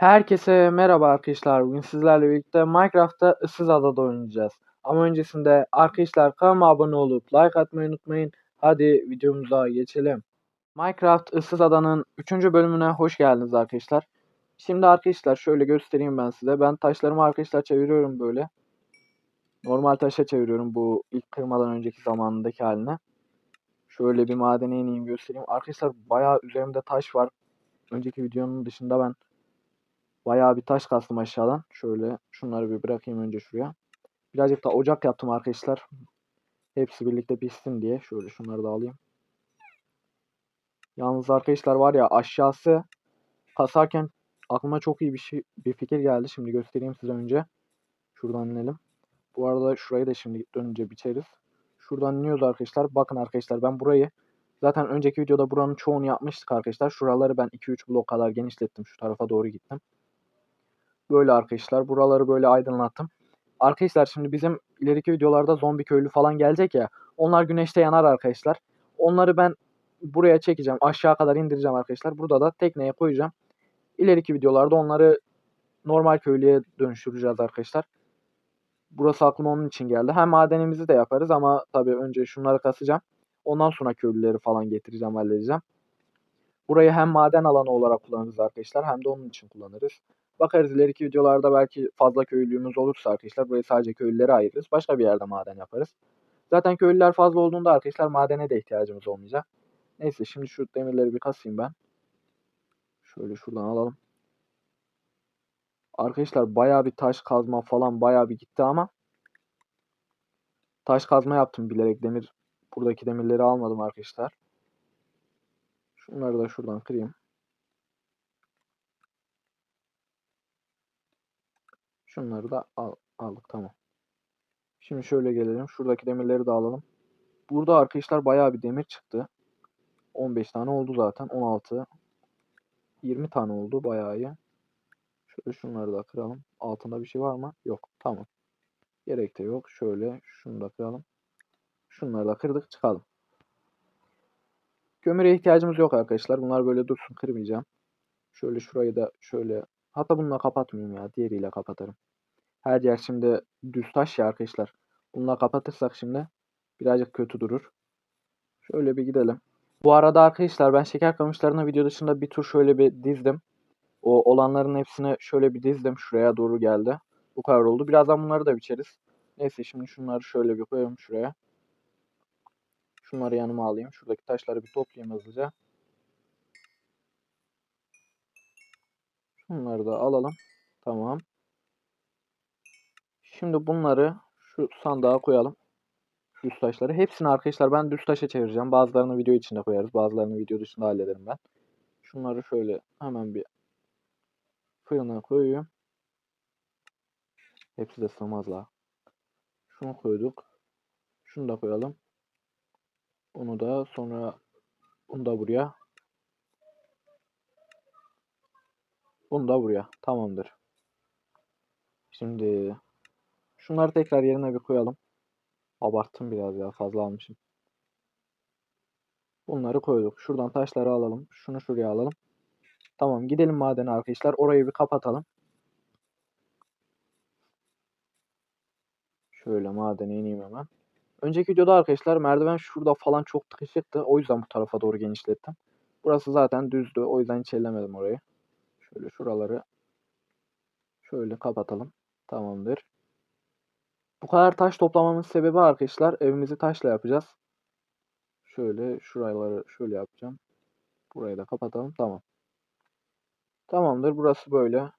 Herkese merhaba arkadaşlar. Bugün sizlerle birlikte Minecraft'ta ıssız adada oynayacağız. Ama öncesinde arkadaşlar kanalıma abone olup like atmayı unutmayın. Hadi videomuza geçelim. Minecraft ıssız adanın 3. bölümüne hoş geldiniz arkadaşlar. Şimdi arkadaşlar şöyle göstereyim ben size. Ben taşlarımı arkadaşlar çeviriyorum böyle. Normal taşa çeviriyorum bu ilk kırmadan önceki zamanındaki haline. Şöyle bir madene ineyim göstereyim. Arkadaşlar bayağı üzerimde taş var. Önceki videonun dışında ben Bayağı bir taş kastım aşağıdan. Şöyle şunları bir bırakayım önce şuraya. Birazcık da ocak yaptım arkadaşlar. Hepsi birlikte pişsin diye. Şöyle şunları da alayım. Yalnız arkadaşlar var ya aşağısı kasarken aklıma çok iyi bir şey bir fikir geldi. Şimdi göstereyim size önce. Şuradan inelim. Bu arada şurayı da şimdi dönünce biçeriz. Şuradan iniyoruz arkadaşlar. Bakın arkadaşlar ben burayı zaten önceki videoda buranın çoğunu yapmıştık arkadaşlar. Şuraları ben 2-3 blok kadar genişlettim. Şu tarafa doğru gittim. Böyle arkadaşlar. Buraları böyle aydınlattım. Arkadaşlar şimdi bizim ileriki videolarda zombi köylü falan gelecek ya. Onlar güneşte yanar arkadaşlar. Onları ben buraya çekeceğim. Aşağı kadar indireceğim arkadaşlar. Burada da tekneye koyacağım. İleriki videolarda onları normal köylüye dönüştüreceğiz arkadaşlar. Burası aklıma onun için geldi. Hem madenimizi de yaparız ama tabii önce şunları kasacağım. Ondan sonra köylüleri falan getireceğim, halledeceğim. Burayı hem maden alanı olarak kullanırız arkadaşlar hem de onun için kullanırız. Bakarız ileriki videolarda belki fazla köylülüğümüz olursa arkadaşlar burayı sadece köylülere ayırırız. Başka bir yerde maden yaparız. Zaten köylüler fazla olduğunda arkadaşlar madene de ihtiyacımız olmayacak. Neyse şimdi şu demirleri bir kasayım ben. Şöyle şuradan alalım. Arkadaşlar baya bir taş kazma falan baya bir gitti ama taş kazma yaptım bilerek demir buradaki demirleri almadım arkadaşlar. Şunları da şuradan kırayım. Şunları da al, aldık tamam. Şimdi şöyle gelelim. Şuradaki demirleri de alalım. Burada arkadaşlar bayağı bir demir çıktı. 15 tane oldu zaten. 16. 20 tane oldu bayağı iyi. Şöyle şunları da kıralım. Altında bir şey var mı? Yok. Tamam. Gerek de yok. Şöyle şunu da kıralım. Şunları da kırdık çıkalım. Kömüre ihtiyacımız yok arkadaşlar. Bunlar böyle dursun kırmayacağım. Şöyle şurayı da şöyle hatta bununla kapatmayayım ya. Diğeriyle kapatırım. Her yer şimdi düz taş ya arkadaşlar. Bununla kapatırsak şimdi birazcık kötü durur. Şöyle bir gidelim. Bu arada arkadaşlar ben şeker kamışlarını video dışında bir tur şöyle bir dizdim. O olanların hepsini şöyle bir dizdim. Şuraya doğru geldi. Bu kadar oldu. Birazdan bunları da biçeriz. Neyse şimdi şunları şöyle bir koyalım şuraya. Şunları yanıma alayım. Şuradaki taşları bir toplayayım hızlıca. Şunları da alalım. Tamam. Şimdi bunları şu sandığa koyalım. Düz taşları. Hepsini arkadaşlar ben düz taşa çevireceğim. Bazılarını video içinde koyarız. Bazılarını video dışında hallederim ben. Şunları şöyle hemen bir fırına koyuyorum. Hepsi de sığmazlar. Şunu koyduk. Şunu da koyalım. Onu da sonra bunu da buraya. Bunu da buraya. Tamamdır. Şimdi şunları tekrar yerine bir koyalım. Abarttım biraz ya fazla almışım. Bunları koyduk. Şuradan taşları alalım. Şunu şuraya alalım. Tamam gidelim madene arkadaşlar. Orayı bir kapatalım. Şöyle madene ineyim hemen. Önceki videoda arkadaşlar merdiven şurada falan çok tıkışıktı. O yüzden bu tarafa doğru genişlettim. Burası zaten düzdü. O yüzden hiç orayı. Şöyle şuraları şöyle kapatalım. Tamamdır. Bu kadar taş toplamamın sebebi arkadaşlar evimizi taşla yapacağız. Şöyle şuraları şöyle yapacağım. Burayı da kapatalım. Tamam. Tamamdır. Burası böyle.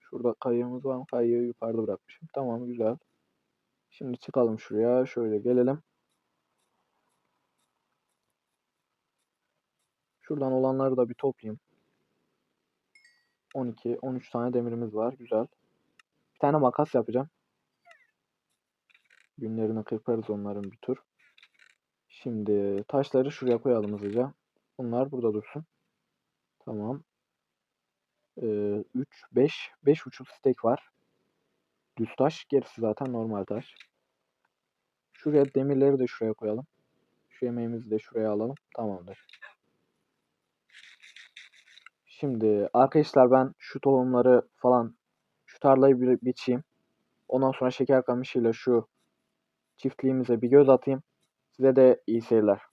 Şurada kayığımız var? Kayığı yukarıda bırakmışım. Tamam güzel. Şimdi çıkalım şuraya. Şöyle gelelim. Şuradan olanları da bir toplayayım. 12, 13 tane demirimiz var. Güzel. Bir tane makas yapacağım. Günlerini kırparız onların bir tur. Şimdi taşları şuraya koyalım hızlıca. Bunlar burada dursun. Tamam. Ee, 3, 5, 5 uçuk stek var. Düz taş. Gerisi zaten normal taş. Şuraya demirleri de şuraya koyalım. Şu yemeğimizi de şuraya alalım. Tamamdır. Şimdi arkadaşlar ben şu tohumları falan şu tarlayı bir biçeyim. Ondan sonra şeker kamışıyla şu çiftliğimize bir göz atayım. Size de iyi seyirler.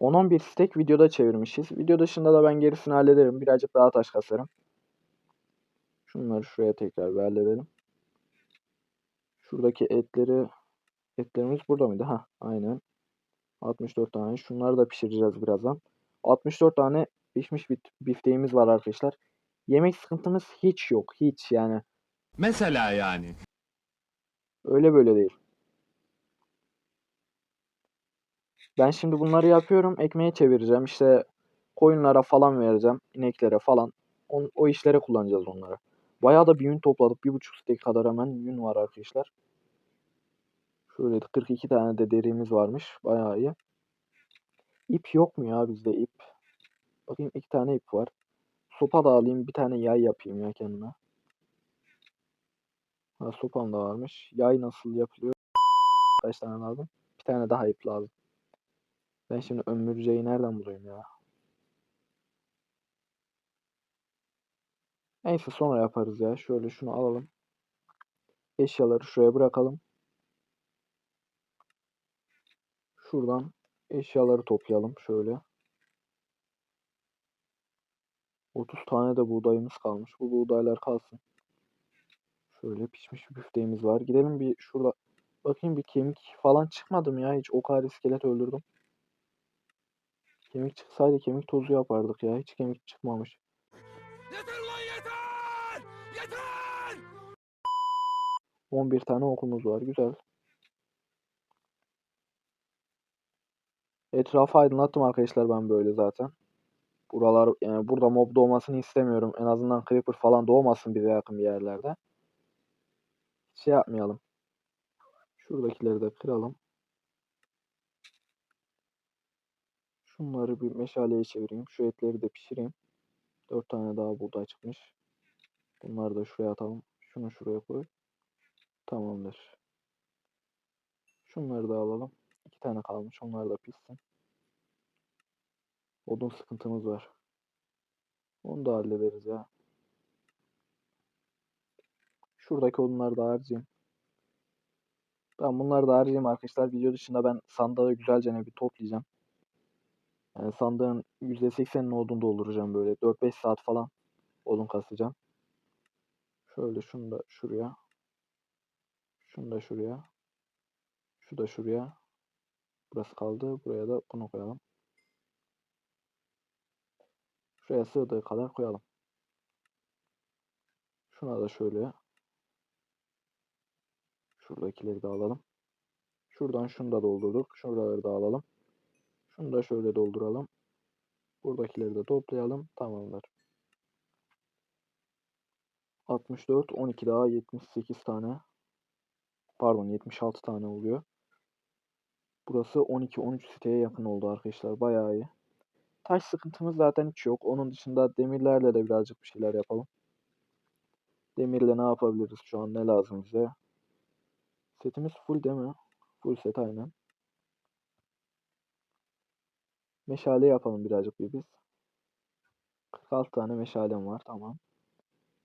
10-11 stek videoda çevirmişiz. Video dışında da ben gerisini hallederim. Birazcık daha taş kasarım. Şunları şuraya tekrar bir halledelim. Şuradaki etleri etlerimiz burada mıydı? Ha, aynen. 64 tane. Şunları da pişireceğiz birazdan. 64 tane pişmiş bit- bifteğimiz var arkadaşlar. Yemek sıkıntımız hiç yok. Hiç yani. Mesela yani. Öyle böyle değil. Ben şimdi bunları yapıyorum. Ekmeğe çevireceğim. İşte koyunlara falan vereceğim. ineklere falan. O, o işlere kullanacağız onları. Bayağı da bir yün topladık. Bir buçuk stek kadar hemen yün var arkadaşlar. Şöyle 42 tane de derimiz varmış. Bayağı iyi. İp yok mu ya bizde ip? Bakayım iki tane ip var. Sopa da alayım. Bir tane yay yapayım ya kendime. Ha, sopam da varmış. Yay nasıl yapılıyor? Kaç tane lazım? Bir tane daha ip lazım. Ben şimdi ömürceyi nereden bulayım ya? Neyse sonra yaparız ya. Şöyle şunu alalım. Eşyaları şuraya bırakalım. Şuradan eşyaları toplayalım şöyle. 30 tane de buğdayımız kalmış. Bu buğdaylar kalsın. Şöyle pişmiş bir büfteğimiz var. Gidelim bir şurada. Bakayım bir kemik falan çıkmadı mı ya? Hiç o kadar iskelet öldürdüm. Kemik çıksaydı kemik tozu yapardık ya. Hiç kemik çıkmamış. Yeter lan yeter! Yeter! 11 tane okumuz var. Güzel. Etrafı aydınlattım arkadaşlar ben böyle zaten. Buralar yani burada mob doğmasını istemiyorum. En azından creeper falan doğmasın bize yakın bir yerlerde. Şey yapmayalım. Şuradakileri de kıralım. Şunları bir meşaleye çevireyim. Şu etleri de pişireyim. 4 tane daha buğday çıkmış. Bunları da şuraya atalım. Şunu şuraya koy. Tamamdır. Şunları da alalım. 2 tane kalmış. Onlar da pişsin. Odun sıkıntımız var. Onu da hallederiz ya. Şuradaki odunları da harcayayım. Ben bunları da harcayayım arkadaşlar. Video dışında ben sandığı güzelce bir toplayacağım. Yani sandığın %80'ini odun dolduracağım böyle. 4-5 saat falan odun kasacağım. Şöyle şunu da şuraya. Şunu da şuraya. Şu da şuraya. Burası kaldı. Buraya da bunu koyalım. Şuraya sığdığı kadar koyalım. Şuna da şöyle. Şuradakileri de alalım. Şuradan şunu da doldurduk. Şuraları da alalım. Şunu da şöyle dolduralım. Buradakileri de toplayalım. Tamamdır. 64, 12 daha 78 tane. Pardon 76 tane oluyor. Burası 12-13 siteye yakın oldu arkadaşlar. Bayağı iyi. Taş sıkıntımız zaten hiç yok. Onun dışında demirlerle de birazcık bir şeyler yapalım. Demirle ne yapabiliriz şu an? Ne lazım bize? Setimiz full değil mi? Full set aynen. Meşale yapalım birazcık bir biz. 46 tane meşalem var. Tamam.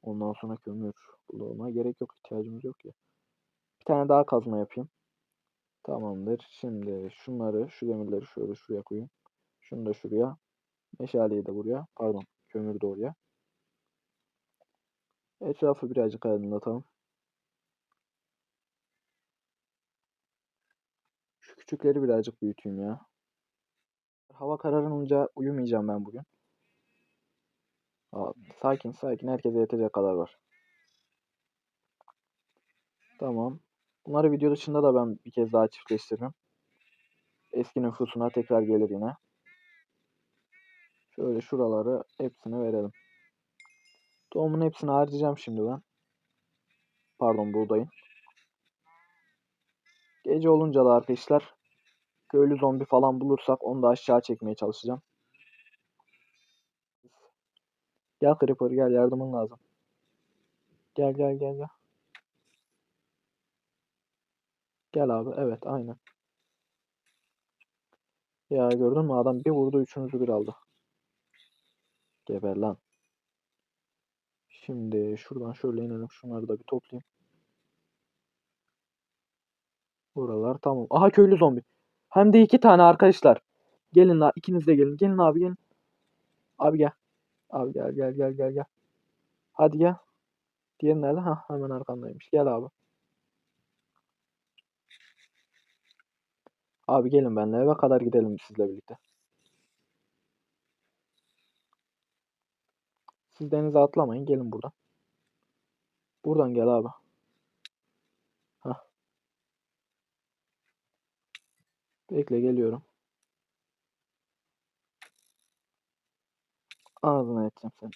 Ondan sonra kömür bulmama gerek yok. ihtiyacımız yok ya. Bir tane daha kazma yapayım. Tamamdır. Şimdi şunları, şu demirleri şöyle şuraya koyayım. Şunu da şuraya. Meşaleyi de buraya. Pardon. Kömürü de oraya. Etrafı birazcık aydınlatalım. Şu küçükleri birazcık büyüteyim ya. Hava kararınca uyumayacağım ben bugün. Aa, sakin sakin. Herkese yetecek kadar var. Tamam. Bunları video dışında da ben bir kez daha çiftleştiririm. Eski nüfusuna tekrar gelir yine. Şöyle şuraları hepsini verelim. Tohumun hepsini harcayacağım şimdi ben. Pardon buğdayın. Gece olunca da arkadaşlar köylü zombi falan bulursak onu da aşağı çekmeye çalışacağım. Gel Creeper gel yardımın lazım. Gel gel gel gel. Gel abi evet aynen. Ya gördün mü adam bir vurdu üçünüzü bir aldı. Geber lan. Şimdi şuradan şöyle inelim. Şunları da bir toplayayım. Buralar tamam. Aha köylü zombi. Hem de iki tane arkadaşlar. Gelin la ikiniz de gelin. Gelin abi gelin. Abi gel. Abi gel gel gel gel gel. Hadi gel. Diğeri nerede? Ha hemen arkandaymış. Gel abi. Abi gelin benimle eve kadar gidelim sizle birlikte. Siz denize atlamayın. Gelin buradan. Buradan gel abi. Bekle geliyorum. Ağzına edeceğim seni.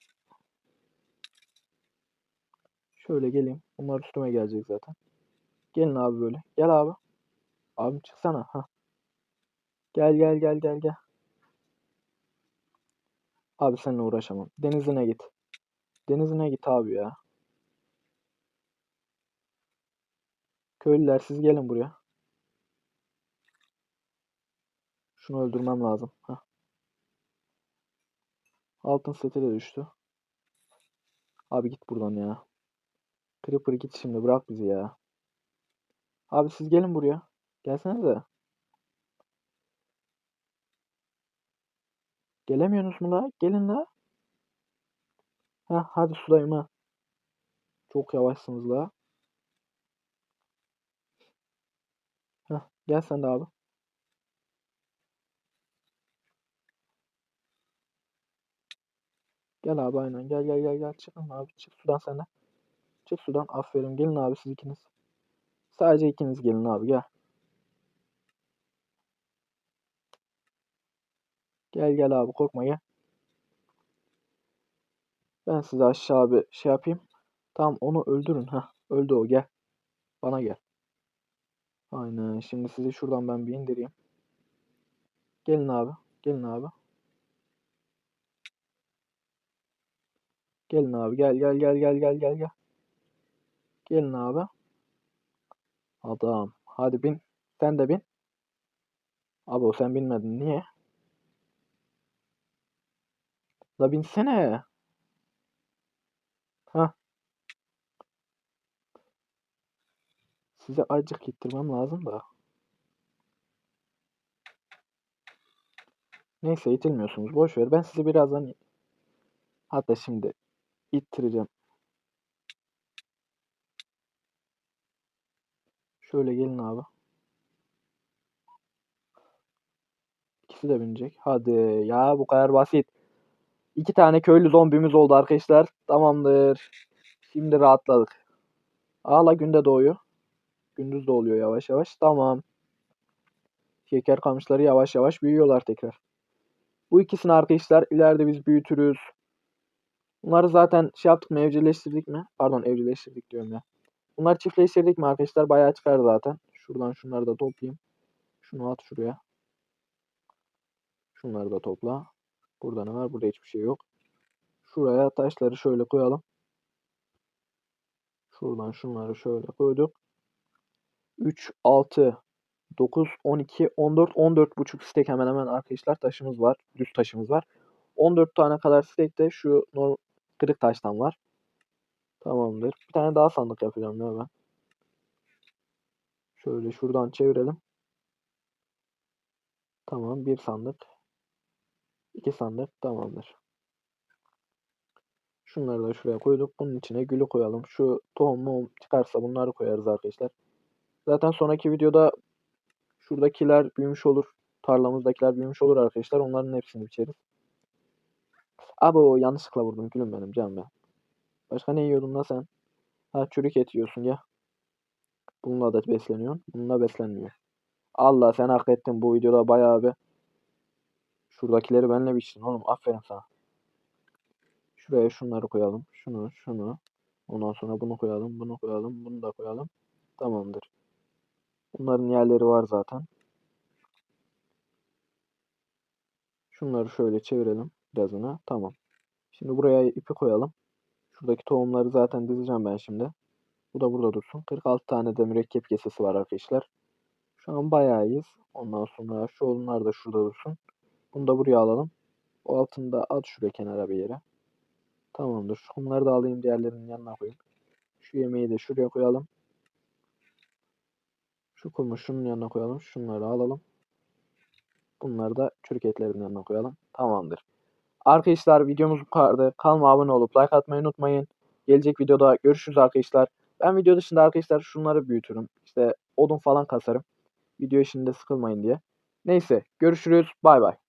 Şöyle geleyim. Bunlar üstüme gelecek zaten. Gelin abi böyle. Gel abi. Abim çıksana. Ha. Gel gel gel gel gel. Abi seninle uğraşamam. Denizine git. Denizine git abi ya. Köylüler siz gelin buraya. Şunu öldürmem lazım. Heh. Altın seti de düştü. Abi git buradan ya. Creeper git şimdi bırak bizi ya. Abi siz gelin buraya. Gelsenize. Gelemiyorsunuz mu la? Gelin la. Ha hadi sudayım ha. Çok yavaşsınız la. Heh, gel sen de abi. Gel abi aynen. Gel gel gel gel. Çıkın abi. Çık sudan sen de. Çık sudan. Aferin. Gelin abi siz ikiniz. Sadece ikiniz gelin abi gel. Gel gel abi korkma gel. Ben size aşağı bir şey yapayım. Tamam onu öldürün. ha. Öldü o gel. Bana gel. Aynen. Şimdi sizi şuradan ben bir indireyim. Gelin abi. Gelin abi. Gelin abi gel gel gel gel gel gel gel. Gelin abi. Adam. Hadi bin. Sen de bin. Abi o sen binmedin. Niye? La binsene. Ha. Size acık gittirmem lazım da. Neyse itilmiyorsunuz. Boş ver. Ben sizi birazdan hatta şimdi ittireceğim. Şöyle gelin abi. İkisi de binecek. Hadi ya bu kadar basit. İki tane köylü zombimiz oldu arkadaşlar. Tamamdır. Şimdi rahatladık. Ağla günde doğuyor. Gündüz de oluyor yavaş yavaş. Tamam. Şeker kamışları yavaş yavaş büyüyorlar tekrar. Bu ikisini arkadaşlar ileride biz büyütürüz. Bunları zaten şey yaptık mı evcilleştirdik mi? Pardon evcilleştirdik diyorum ya. Bunları çiftleştirdik mi arkadaşlar? Bayağı çıkar zaten. Şuradan şunları da toplayayım. Şunu at şuraya. Şunları da topla. Burada ne var? Burada hiçbir şey yok. Şuraya taşları şöyle koyalım. Şuradan şunları şöyle koyduk. 3, 6, 9, 12, 14, 14 buçuk stek hemen hemen arkadaşlar taşımız var. Düz taşımız var. 14 tane kadar stek de şu norm kırık taştan var. Tamamdır. Bir tane daha sandık yapacağım ya ben. Şöyle şuradan çevirelim. Tamam bir sandık. iki sandık tamamdır. Şunları da şuraya koyduk. Bunun içine gülü koyalım. Şu tohum muhum çıkarsa bunları koyarız arkadaşlar. Zaten sonraki videoda şuradakiler büyümüş olur. Tarlamızdakiler büyümüş olur arkadaşlar. Onların hepsini biçeriz. Abo yanlışlıkla vurdum gülüm benim canım ben. Başka ne yiyordun la sen? Ha çürük et yiyorsun ya. Bununla da besleniyorsun. Bununla beslenmiyor. Allah sen hak ettin bu videoda bayağı bir. Şuradakileri benle biçtin oğlum. Aferin sana. Şuraya şunları koyalım. Şunu, şunu. Ondan sonra bunu koyalım, bunu koyalım, bunu da koyalım. Tamamdır. Bunların yerleri var zaten. Şunları şöyle çevirelim birazına. Tamam. Şimdi buraya ipi koyalım. Şuradaki tohumları zaten dizeceğim ben şimdi. Bu da burada dursun. 46 tane de mürekkep kesesi var arkadaşlar. Şu an bayağı iyiyiz. Ondan sonra şu onlar da şurada dursun. Bunu da buraya alalım. O altını da at şuraya kenara bir yere. Tamamdır. Şunları da alayım diğerlerinin yanına koyayım. Şu yemeği de şuraya koyalım. Şu kumu şunun yanına koyalım. Şunları alalım. Bunları da çürük etlerin yanına koyalım. Tamamdır. Arkadaşlar videomuz bu kadardı. Kanalıma abone olup like atmayı unutmayın. Gelecek videoda görüşürüz arkadaşlar. Ben video dışında arkadaşlar şunları büyütürüm. İşte odun falan kasarım. Video işinde sıkılmayın diye. Neyse görüşürüz. Bay bay.